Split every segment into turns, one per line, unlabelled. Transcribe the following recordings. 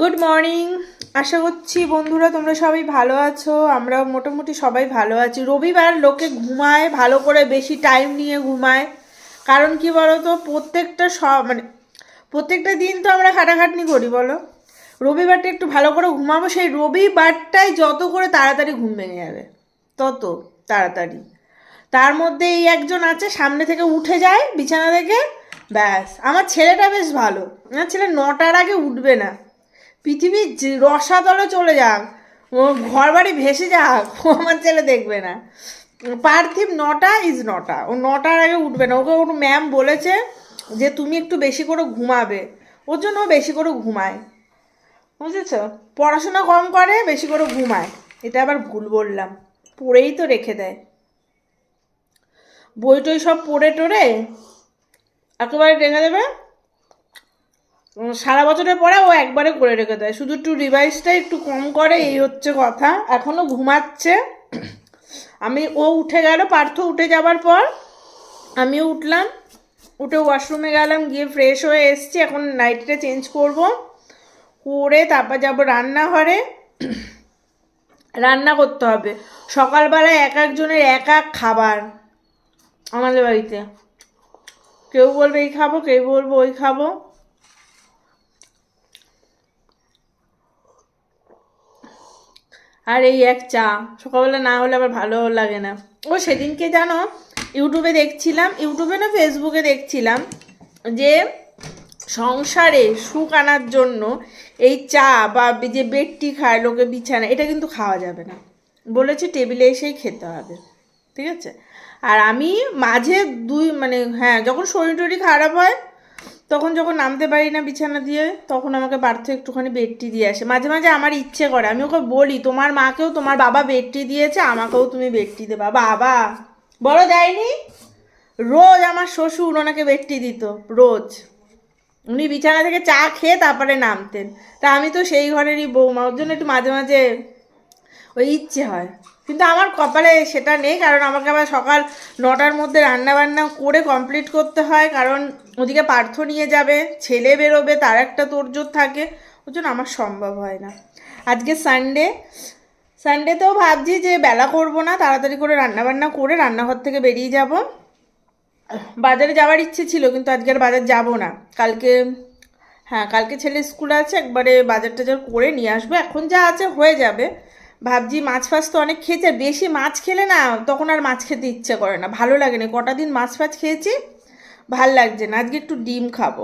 Good morning আশা করছি বন্ধুরা তোমরা সবাই ভালো আছো। আমরা মোটামুটি সবাই ভালো আছি। রবিবার লোকে ঘুমায়, ভালো করে বেশি টাইম নিয়ে ঘুমায়। কারণ কি বলো তো প্রত্যেকটা সব মানে প্রত্যেকটা দিন তো আমরা খাটাখাটনি করি, বলো? রবিবারটা একটু ভালো করে ঘুমাবো, সেই রবিবারটাই যত করে তাড়াতাড়ি ঘুম ভেঙে যাবে, তত তাড়াতাড়ি। তার মধ্যে এই একজন আছে, সামনে থেকে উঠে যায় বিছানা থেকে, ব্যাস। আমার ছেলেটা বেশ ভালো। আমার ছেলে নটার আগে উঠবে না। পৃথিবীর রসাতলে চলে যাক, ও ঘর বাড়ি ভেসে যাক, ও আমার ছেলে দেখবে না। পার্থিব নটা ইজ নটা। ও নটার আগে উঠবে না। ওকে ওর ম্যাম বলেছে যে তুমি একটু বেশি করে ঘুমাবে। ওর জন্য বেশি করে ঘুমায়। বুঝেছ? পড়াশোনা কম করে, বেশি করে ঘুমায়। এটা আবার ভুল বললাম। পড়েই তো রেখে দেয়। বই টই সব পড়ে টড়ে একেবারে রেখে দেবে? সারা বছরের পরে ও একবারে করে রেখে দেয়। শুধু একটু রিভাইসটা একটু কম করে, এই হচ্ছে কথা। এখনও ঘুমাচ্ছে। আমি, ও উঠে গেল, পার্থ উঠে যাবার পর আমিও উঠলাম। উঠে ওয়াশরুমে গেলাম, গিয়ে ফ্রেশ হয়ে এসছি। এখন নাইটটা চেঞ্জ করব। করে তারপর যাব রান্নাঘরে। রান্না করতে হবে। সকালবেলায় এক একজনের এক এক খাবার আমাদের বাড়িতে। কেউ বলবে এই খাব, কেউ বলব ওই খাব। আর এই এক চা। সকালবেলা না হলে আবার ভালো লাগে না। ও সেদিনকে জানো, ইউটিউবে দেখছিলাম, ইউটিউবে না ফেসবুকে দেখছিলাম যে সংসারে সুখ আনার জন্য এই চা বা যে বেডটি খায়, লোকে বিছানা, এটা কিন্তু খাওয়া যাবে না। বলেছে টেবিলে এসেই খেতে হবে, ঠিক আছে? আর আমি মাঝে দুই মানে হ্যাঁ যখন শরীর টরি খারাপ হয় তখন যখন নামতে পারি না বিছানা দিয়ে, তখন আমাকে পার্থ একটুখানি বেডটি দিয়ে আসে। মাঝে মাঝে আমার ইচ্ছে করে, আমি ওকে বলি, তোমার মাকেও তোমার বাবা বেডটি দিয়েছে, আমাকেও তুমি বেডটি দেবা। বাবা, বড় দেয়নি? রোজ আমার শ্বশুর ওনাকে বেডটি দিত, রোজ। উনি বিছানা থেকে চা খেয়ে তারপরে নামতেন। তা আমি তো সেই ঘরেরই বৌমা, ওর জন্য একটু মাঝে মাঝে ওই ইচ্ছে হয়। কিন্তু আমার কপালে সেটা নেই, কারণ আমাকে আবার সকাল নটার মধ্যে রান্না বান্না করে কমপ্লিট করতে হয়, কারণ ওদিকে পার্থ নিয়ে যাবে, ছেলে বেরোবে, তার একটা তোড়জোড় থাকে ওই জন্য আমার সম্ভব হয় না। আজকে সানডে সানডেতেও ভাবছি যে বেলা করব না, তাড়াতাড়ি করে রান্না বান্না করে রান্নাঘর থেকে বেরিয়ে যাব। বাজারে যাওয়ার ইচ্ছে ছিল, কিন্তু আজকে আর বাজার যাব না। কালকে হ্যাঁ কালকে ছেলে স্কুল আছে, একবারে বাজার টাজার করে নিয়ে আসব। এখন যা আছে হয়ে যাবে। ভাবছি মাছ ফাছ তো অনেক খেয়েছে, বেশি মাছ খেলে না তখন আর মাছ খেতে ইচ্ছে করে না, ভালো লাগে না। কটা দিন মাছ ফাছ খেয়েছি, ভালো লাগছে না। আজকে একটু ডিম খাব।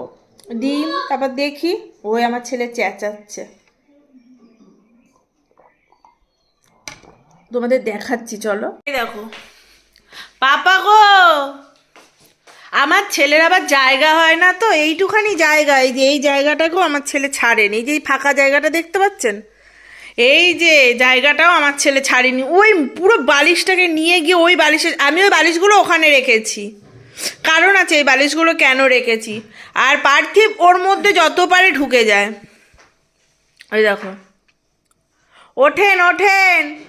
ডিম, তারপর দেখি, ওই আমার ছেলে চেঁচাচ্ছে। তোমাদের দেখাচ্ছি, চলো। দেখো। পাপা গো! আমার ছেলের আবার জায়গা হয় না তো, এইটুখানি জায়গা, এই যে এই জায়গাটাকেও আমার ছেলে ছাড়েনি। এই যে এই ফাঁকা জায়গাটা দেখতে পাচ্ছেন? এই যে জায়গাটাও আমার ছেলে ছাড়েনি। ওই পুরো বালিশটাকে নিয়ে গিয়ে ওই বালিশে, আমি ওই বালিশগুলো ওখানে রেখেছি। কারণ আছে, এই বালিশগুলো কেন রেখেছি? আর পার্থিব ওর মধ্যে যত পারে ঢুকে যায়। ওই দেখো। ওঠেন ওঠেন।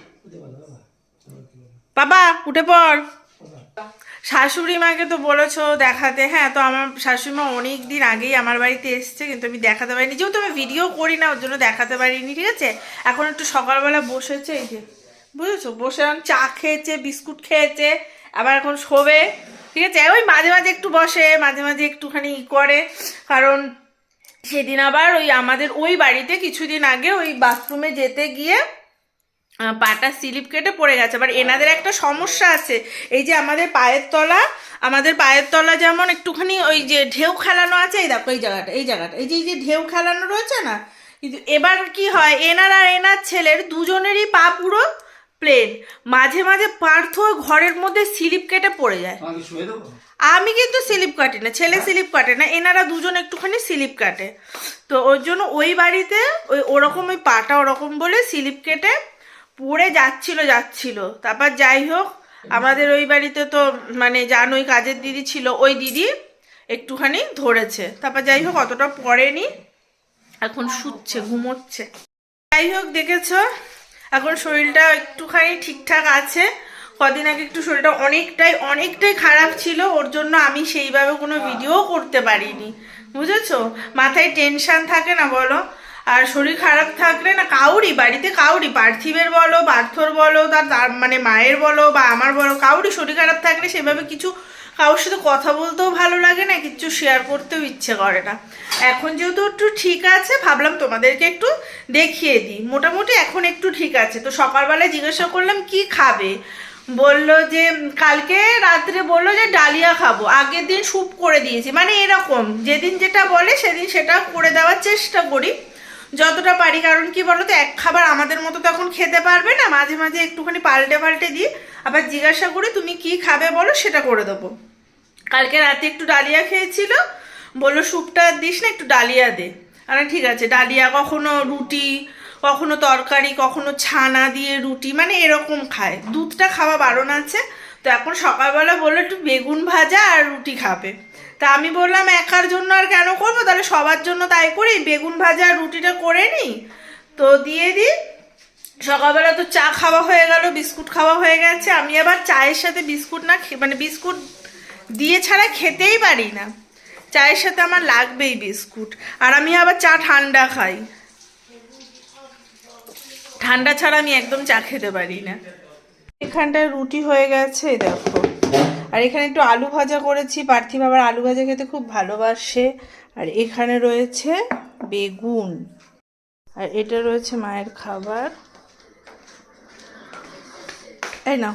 বাবা, উঠে পড়। শাশুড়ি মাকে তো বলেছ দেখাতে। হ্যাঁ তো আমার শাশুড়ি মা অনেক দিন আগেই আমার বাড়িতে এসছে, কিন্তু আমি দেখাতে পারিনি। যেহেতু আমি ভিডিও করি না, ওর জন্য দেখাতে পারিনি, ঠিক আছে? এখন একটু সকালবেলা বসেছে, এই যে, বুঝেছ? বসে চা খেয়েছে, বিস্কুট খেয়েছে, আবার এখন শোবে, ঠিক আছে? ওই মাঝে মাঝে একটু বসে, মাঝে মাঝে একটুখানি করে, কারণ সেদিন আবার ওই আমাদের ওই বাড়িতে কিছুদিন আগে ওই বাথরুমে যেতে গিয়ে পাটা স্লিপ কেটে পড়ে গেছে। আবার এনাদের একটা সমস্যা আছে। এই যে আমাদের পায়ের তলা আমাদের পায়ের তলা যেমন একটুখানি ওই যে ঢেউ খেলানো আছে এই দেখো এই জায়গাটা এই জায়গাটা। এই যে এই যে ঢেউ খেলানো রয়েছে না কিন্তু এবার কি হয় এনার আর এনার ছেলের দুজনেরই পা পুরো প্লেন মাঝে মাঝে পার্থ ঘরের মধ্যে স্লিপ কেটে পড়ে যায়। আমি কিন্তু স্লিপ কাটি না ছেলে স্লিপ কাটে না এনারা দুজন একটুখানি স্লিপ কাটে। তো ওর জন্য ওই বাড়িতে ওই ওরকম ওই পাটা ওরকম বলে স্লিপ কেটে পড়ে যাচ্ছিল যাচ্ছিল। তারপর যাই হোক আমাদের ওই বাড়িতে তো মানে জান ওই কাজের দিদি ছিল ওই দিদি একটুখানি ধরেছে। তারপর যাই হোক অতটা পড়েনি। এখন শুচ্ছে ঘুমোচ্ছে। যাই হোক দেখেছ? এখন শরীরটা একটুখানি ঠিকঠাক আছে। কদিন আগে একটু শরীরটা অনেকটাই অনেকটাই খারাপ ছিল। ওর জন্য আমি সেইভাবে কোনো ভিডিও করতে পারিনি। বুঝেছ? মাথায় টেনশন থাকে না বলো? আর শরীর খারাপ থাকলে না কাউরি, বাড়িতে কাউরি, পার্থিবের বলো, পার্থর বলো, তার মানে মায়ের বলো বা আমার বলো, কাউরি শরীর খারাপ থাকলে সেভাবে কিছু কারোর সাথে কথা বলতেও ভালো লাগে না, কিছু শেয়ার করতেও ইচ্ছে করে না। এখন যেহেতু একটু ঠিক আছে, ভাবলাম তোমাদেরকে একটু দেখিয়ে দিই। মোটামুটি এখন একটু ঠিক আছে। তো সকালবেলায় জিজ্ঞাসা করলাম, কি খাবে? বলল যে, কালকে রাত্রে বলল যে ডালিয়া খাব। আগের দিন স্যুপ করে দিয়েছি। মানে এরকম, যেদিন যেটা বলে সেদিন সেটা করে দেওয়ার চেষ্টা করি। যতটা পারি, কারণ কি বলতো, এক খাবার আমাদের মতো তখন খেতে পারবে না। মাঝে মাঝে একটুখানি পাল্টে পাল্টে দিই। আবার জিজ্ঞাসা করি, তুমি কি খাবে বলো, সেটা করে দেবো। কালকে রাতে একটু ডালিয়া খেয়েছিল। বলল স্যুপটা দিস না, একটু ডালিয়া দে। আরে ঠিক আছে। ডালিয়া, কখনো রুটি, কখনো তরকারি, কখনো ছানা দিয়ে রুটি মানে এরকম খায়। দুধটা খাওয়া বারণ আছে। তো এখন সকালবেলা বলল, একটু বেগুন ভাজা আর রুটি খাবে। তা আমি বললাম, একার জন্য আর কেন করব? তাহলে সবার জন্য তাই করি, বেগুন ভাজা রুটিটা করে নিই। তো দিয়ে দিই। সকালবেলা তো চা খাওয়া হয়ে গেল, বিস্কুট খাওয়া হয়ে গেছে। আমি আবার চায়ের সাথে বিস্কুট না মানে বিস্কুট দিয়ে ছাড়া খেতেই পারি না। চায়ের সাথে আমার লাগবেই বিস্কুট। আর আমি আবার চা ঠান্ডা খাই। ঠান্ডা ছাড়া আমি একদম চা খেতে পারি না। এখানটায় রুটি হয়ে গেছে, দেখো। আর এখানে একটু আলু ভাজা করেছি। পার্থিব আবার আলু ভাজা খেতে খুব ভালোবাসে। আর এখানে রয়েছে বেগুন। আর এটা রয়েছে মায়ের খাবার। এই নাও।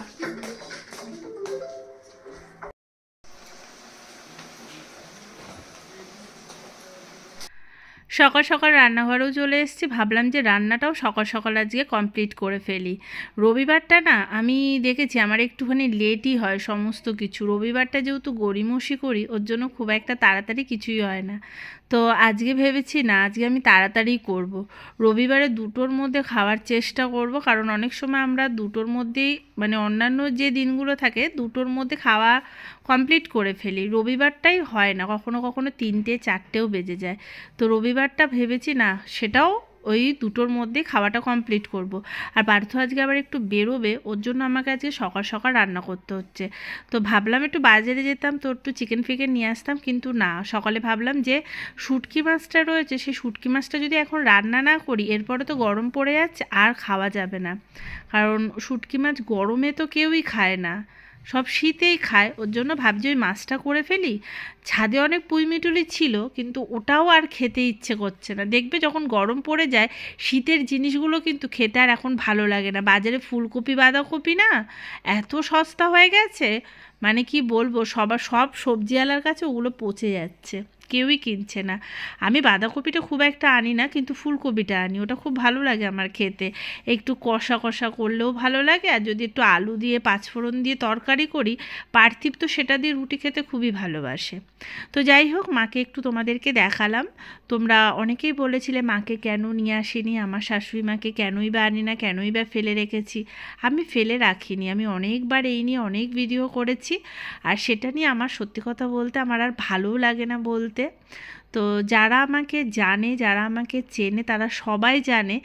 সকাল সকাল রান্নাঘরেও চলে এসেছি। ভাবলাম যে রান্নাটাও সকাল সকাল আজকে কমপ্লিট করে ফেলি। রবিবারটা না, আমি দেখেছি আমার একটুখানি লেটই হয় সমস্ত কিছু। রবিবারটা যেহেতু গড়িমসি করি, ওর জন্য খুব একটা তাড়াতাড়ি কিছুই হয় না। তো আজকে ভেবেছি না, আজকে আমি তাড়াতাড়ি করব। রবিবারে দুটোর মধ্যে খাওয়ার চেষ্টা করব, কারণ অনেক সময় আমরা দুটোর মধ্যেই মানে অন্যান্য যে দিনগুলো থাকে, দুটোর মধ্যে খাওয়া কমপ্লিট করে ফেলি। রবিবারটাই হয় না, কখনো কখনো তিনটে, চারটেও বেজে যায়। তো রবিবারটা ভেবেছি না, সেটাও ওই দুটোর মধ্যে খাওয়াটা কমপ্লিট করব। আর পার্থ আজকে আবার একটু বেরোবে, ওর জন্য আমাকে আজকে সকাল সকাল রান্না করতে হচ্ছে। তো ভাবলাম একটু বাজারে যেতাম, তো একটু চিকেন ফিকেন নিয়ে আসতাম, কিন্তু না, সকালে ভাবলাম যে শুটকি মাছটা রয়েছে, সেই শুটকি মাছটা যদি এখন রান্না না করি, এরপরে তো গরম পড়ে যাচ্ছে, আর খাওয়া যাবে না। কারণ শুটকি মাছ গরমে তো কেউই খায় না। সব শীতেই খায়। ওর জন্য ভাবছি ওই মাছটা করে ফেলি। ছাদে অনেক পুঁইমিটুলি ছিল, কিন্তু ওটাও আর খেতে ইচ্ছে করছে না। দেখবে যখন গরম পড়ে যায়, শীতের জিনিসগুলো কিন্তু খেতে আর এখন ভালো লাগে না। বাজারে ফুলকপি, বাঁধাকপি না? এত সস্তা হয়ে গেছে। মানে কি বলব, সবার সব সবজিওয়ালার কাছে ওগুলো পচে যাচ্ছে। কেউই কিনছে না। আমি বাঁধাকপিটা খুব একটা আনি না, কিন্তু ফুলকপিটা আনি। ওটা খুব ভালো লাগে আমার খেতে। একটু কষা কষা করলেও ভালো লাগে, আর যদি একটু আলু দিয়ে, পাঁচফোড়ন দিয়ে তরকারি করি, পার্থিব তো সেটা দিয়ে রুটি খেতে খুবই ভালোবাসে। তো যাই হোক, মাকে একটু তোমাদেরকে দেখালাম। তোমরা অনেকেই বলেছিলে, মাকে কেন নিয়ে আসিনি? আমার শাশুড়ি মাকে কেনই বা আনি না? কেনই বা ফেলে রেখেছি? আমি ফেলে রাখিনি। আমি অনেকবার এই নিয়ে অনেক ভিডিও করেছি। আর সেটা নিয়ে আমার সত্যি কথা বলতে আমার আর ভালোও লাগে না বলতে। তো। যারা আমাকে জানে, যারা আমাকে চেনে, তারা সবাই জানে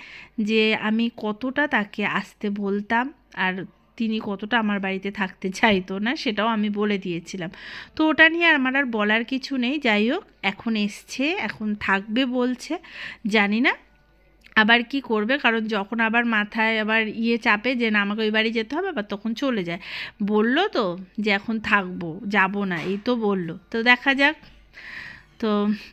যে আমি কতটা তাকে আসতে বলতাম আর তিনি কতটা আমার বাড়িতে থাকতে চাইতো না, সেটাও আমি বলে দিয়েছিলাম। তো ওটা নিয়ে আমার আর বলার কিছু নেই। যাই হোক, এখন এসছে, এখন থাকবে বলছে, জানি না আবার কি করবে। কারণ যখন আবার মাথায় আবার ইয়ে চাপে যে না, আমাকে ওই বাড়ি যেতে হবে, আবার তখন চলে যায়। বলল তো যে এখন থাকব, যাব না, এই তো বলল। তো দেখা যাক তো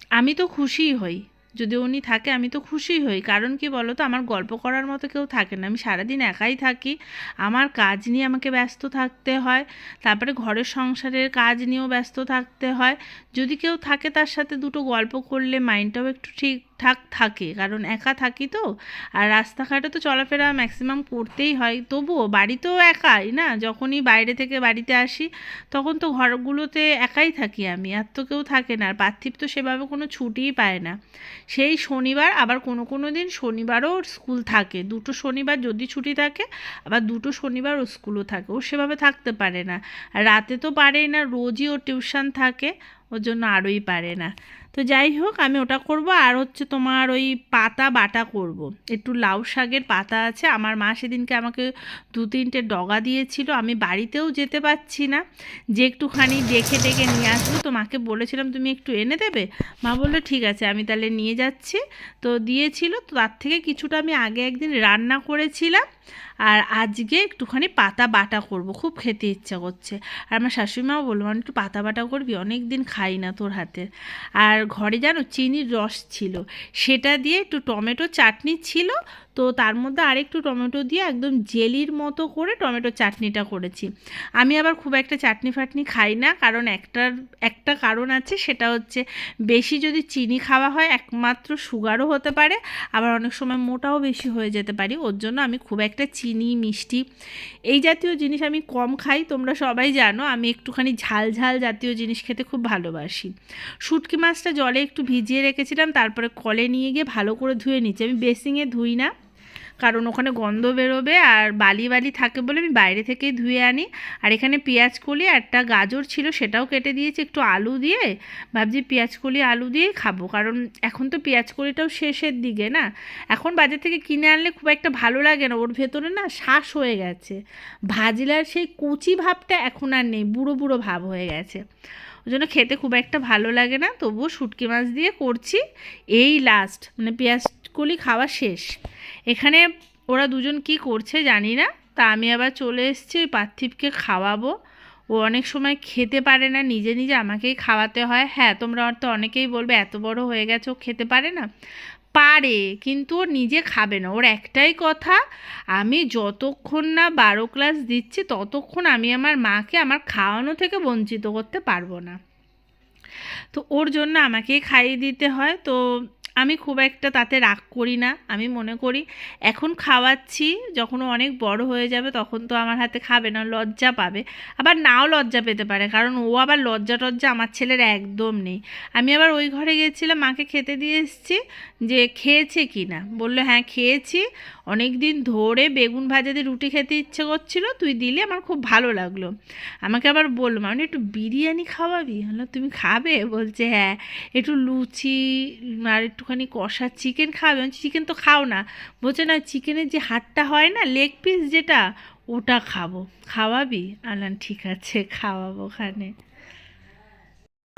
আমি তো খুশিই হই। যদি উনি থাকে, আমি তো খুশি হই। কারণ কি বলো তো আমার গল্প করার মতো কেউ থাকে না। আমি সারাদিন একাই থাকি। আমার কাজ নিয়ে আমাকে ব্যস্ত থাকতে হয়। তারপরে ঘরের সংসারের কাজ নিয়েও ব্যস্ত থাকতে হয়। যদি কেউ থাকে তার সাথে দুটো গল্প করলে মাইন্ডটাও একটু ঠিকঠাক থাকে, কারণ একা থাকি তো। আর রাস্তাঘাটে তো চলাফেরা ম্যাক্সিমাম করতেই হয়। তবুও বাড়িতেও একাই না? যখনই বাইরে থেকে বাড়িতে আসি, তখন তো ঘরগুলোতে একাই থাকি আমি, আর তো কেউ থাকে না। আর পার্থিব তো সেভাবে কোনো ছুটিই পায় না। সেই শনিবার, আবার কোনো কোনো দিন শনিবারও স্কুল থাকে। দুটো শনিবার যদি ছুটি থাকে, আবার দুটো শনিবার ও স্কুলও থাকে। ও সেভাবে থাকতে পারে না। রাতে তো পারেই না, রোজই ওর টিউশন থাকে, ওর জন্য আরোই পারে না। তো যাই হোক, আমি ওটা করব। আর হচ্ছে তোমার ওই পাতা বাটা করব। একটু লাউ শাকের পাতা আছে। আমার মা সেদিনকে আমাকে দু তিনটে ডগা দিয়েছিল। আমি বাড়িতেও যেতে পারছি না। যে একটুখানি দেখে দেখে নিয়ে আসব তো মাকে বলেছিলাম, তুমি একটু এনে দেবে? মা বলল, ঠিক আছে, আমি তাহলে নিয়ে যাচ্ছি। তো দিয়েছিল। তো তার থেকে কিছুটা আমি আগে একদিন রান্না করেছিলাম। আর আজকে একটুখানি পাতা বাটা করব, খুব খেতে ইচ্ছা করছে। আর আমার শাশুড়িমাও বলল মানে একটু পাতা বাটা করবি? অনেক দিন খাই না তোর হাতের আর ঘরে জানো, চিনির রস ছিল, সেটা দিয়ে একটু টমেটো চাটনি ছিল তো তার মধ্যে আরেকটু টমেটো দিয়ে একদম জেলির মতো করে টমেটো চাটনিটা করেছি। আমি আবার খুব একটা চাটনি ফাটনি খাই না, কারণ একটার, একটা কারণ আছে, সেটা হচ্ছে বেশি যদি চিনি খাওয়া হয়, একমাত্র সুগারও হতে পারে, আবার অনেক সময় মোটাও বেশি হয়ে যেতে পারি। ওর জন্য আমি খুব একটা চিনি, মিষ্টি এই জাতীয় জিনিস আমি কম খাই, তোমরা সবাই জানো, আমি একটুখানি ঝাল ঝাল জাতীয় জিনিস খেতে খুব ভালোবাসি। শুটকি মাছটা জলে একটু ভিজিয়ে রেখেছিলাম, তারপরে কলে নিয়ে গিয়ে ভালো করে ধুয়ে নিচ্ছি। আমি বেসিংয়ে ধুই না কারণ ওখানে গন্ধ বেরোবে আর বালি বালি থাকে বলে আমি বাইরে থেকেই ধুয়ে আনি। আর এখানে পেঁয়াজ কলি একটা গাজর ছিল সেটাও কেটে দিয়েছি একটু আলু দিয়ে। ভাবছি পেঁয়াজ কলি আলু দিয়েই খাব। কারণ এখন তো পেঁয়াজ কলিটাও শেষের দিকে না। এখন বাজার থেকে কিনে আনলে খুব একটা ভালো লাগে না। ওর ভেতরে না শ্বাস হয়ে গেছে। ভাজলার সেই কুচি ভাবটা এখন আর নেই, বুড়ো বুড়ো ভাব হয়ে গেছে। ওই জন্য খেতে খুব একটা ভালো লাগে না। তবুও শুটকি মাছ দিয়ে করছি। এই লাস্ট মানে পেঁয়াজ কলি খাওয়া শেষ। এখানে ওরা দুজন কি করছে জানি না, তা আমি আবার চলে এসেছি পার্থিবকে খাওয়াবো। ও অনেক সময় খেতে পারে না, নিজে নিজে আমাকেই খাওয়াতে হয়। হ্যাঁ তোমরা হয়তো অনেকেই বলবে, এত বড় হয়ে গেছে, ও খেতে পারে না। পারে, কিন্তু ও নিজে খাবে না। ওর একটাই কথা, আমি যতক্ষণ না বারো ক্লাস দিচ্ছি, ততক্ষণ আমি আমার মাকে আমার খাওয়ানো থেকে বঞ্চিত করতে পারব না। তো ওর জন্য আমাকেই খাইয়ে দিতে হয়। তো আমি খুব একটা তাতে রাগ করি না। আমি মনে করি এখন খাওয়াচ্ছি, যখন অনেক বড় হয়ে যাবে তখন তো আমার হাতে খাবে না, লজ্জা পাবে। আবার নাও লজ্জা পেতে পারে, কারণ ও আবার লজ্জা টজ্জা আমার ছেলের একদম নেই। আমি আবার ওই ঘরে গিয়েছিলাম, মাকে খেতে দিয়ে এসেছি। যে খেয়েছে কি না? বলল হ্যাঁ খেয়েছি। অনেক দিন ধরে বেগুন ভাজা দিয়ে রুটি খেতে ইচ্ছে করছিল, তুই দিলে, আমার খুব ভালো লাগল। আমাকে আবার বলল মানে একটু বিরিয়ানি খাওয়াবি? হলো তুমি খাবে? বলছে হ্যাঁ একটু লুচি আর একটুখানি কষা চিকেন খাবে। চিকেন তো খাও না। বলছে, না, চিকেনের যে হাড়টা হয় না লেগ পিস যেটা, ওটা খাব। খাওয়াবি? আলান ঠিক আছে, খাওয়াবো ওখানে
আমি একটা ভালো কথা বলছি
আপনি চারটে বসাতে পারো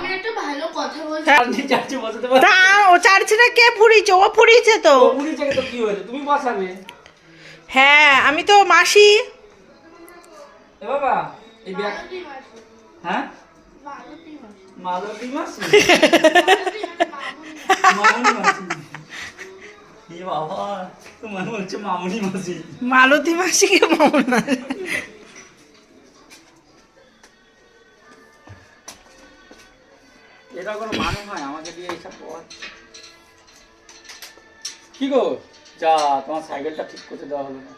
তা ও চারছে না কে ফুরিয়েছে ও ফুরিয়েছে তো।
কি
হ্যাঁ আমি তো মাসি।
এ বাবা এই ব্যাগ
মালতী মাসি।
হ্যাঁ?
মালতী মাসি।
মালতী মাসি?
মালতী মামুনি।
মামুনি মাসি? আমাকে দিয়ে কি গো? যা তোমার সাইকেলটা ঠিক করতে দেওয়া হলো না।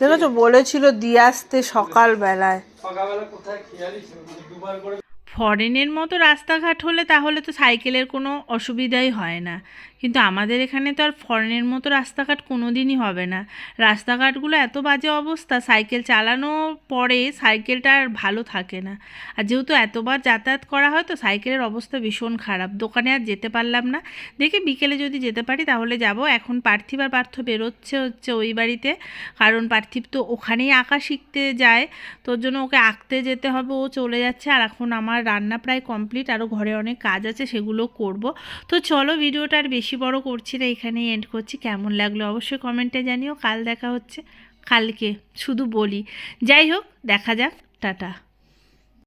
দেখেছ বলেছিল দিয়ে আসতে সকালবেলায়।
সকালবেলা কোথায় খেয়ালই ছিল? দুবার করে
ফরেনের মতো রাস্তাঘাট হলে তাহলে তো সাইকেলের কোনো অসুবিধাই হয় না। কিন্তু আমাদের এখানে তো আর ফরেনের মতো রাস্তাঘাট কোনো দিনই হবে না। রাস্তাঘাটগুলো এত বাজে অবস্থা, সাইকেল চালানো পরে সাইকেলটা আর ভালো থাকে না। আর যেহেতু এতবার যাতায়াত করা হয়, তো সাইকেলের অবস্থা ভীষণ খারাপ। দোকানে আর যেতে পারলাম না। দেখে বিকেলে যদি যেতে পারি, তাহলে যাব। এখন পার্থিব আর পার্থ বেরোচ্ছে হচ্ছে ওই বাড়িতে। কারণ পার্থিব তো ওখানেই আঁকা শিখতে যায়। তোর জন্য ওকে আঁকতে যেতে হবে। ও চলে যাচ্ছে। আর এখন আমার রান্না প্রায় কমপ্লিট। আরও ঘরে অনেক কাজ আছে, সেগুলো করব। তো চলো, ভিডিওটা আর বেশি বড় করছি না, এখানেই এন্ড করছি। কেমন লাগল অবশ্যই কমেন্টে জানিও। কাল দেখা হচ্ছে। কালকে শুধু বলি। যাই হোক, দেখা যাক। টাটা।